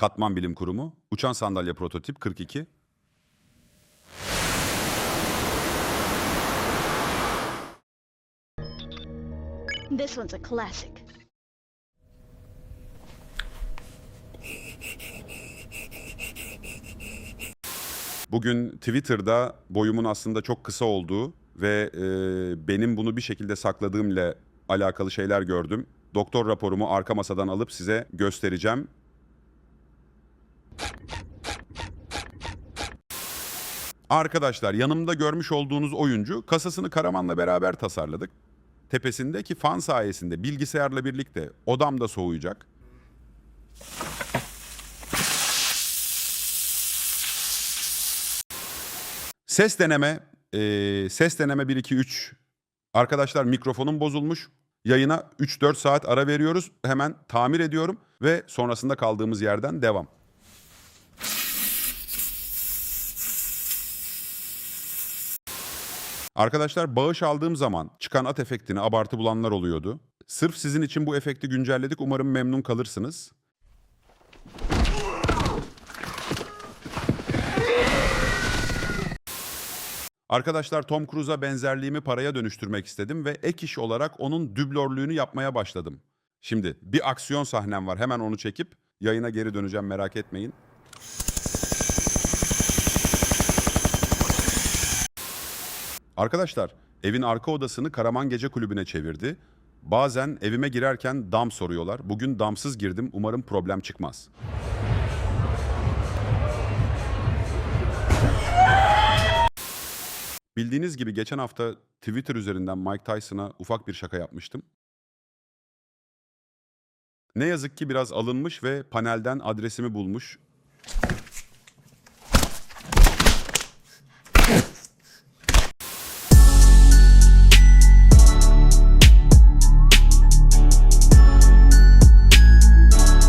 Katman Bilim Kurumu, Uçan Sandalye Prototip 42, This one's a classic. Bugün Twitter'da boyumun aslında çok kısa olduğu ve e, benim bunu bir şekilde sakladığımla alakalı şeyler gördüm. Doktor raporumu arka masadan alıp size göstereceğim. Arkadaşlar yanımda görmüş olduğunuz oyuncu kasasını Karaman'la beraber tasarladık. Tepesindeki fan sayesinde bilgisayarla birlikte odamda soğuyacak. Ses deneme, eee, ses deneme 1 2 3. Arkadaşlar mikrofonum bozulmuş. Yayına 3-4 saat ara veriyoruz. Hemen tamir ediyorum ve sonrasında kaldığımız yerden devam. Arkadaşlar bağış aldığım zaman çıkan at efektini abartı bulanlar oluyordu. Sırf sizin için bu efekti güncelledik. Umarım memnun kalırsınız. Arkadaşlar Tom Cruise'a benzerliğimi paraya dönüştürmek istedim ve ek iş olarak onun dublörlüğünü yapmaya başladım. Şimdi bir aksiyon sahnem var. Hemen onu çekip yayına geri döneceğim merak etmeyin. Arkadaşlar evin arka odasını Karaman Gece Kulübü'ne çevirdi. Bazen evime girerken dam soruyorlar. Bugün damsız girdim. Umarım problem çıkmaz. Bildiğiniz gibi geçen hafta Twitter üzerinden Mike Tyson'a ufak bir şaka yapmıştım. Ne yazık ki biraz alınmış ve panelden adresimi bulmuş.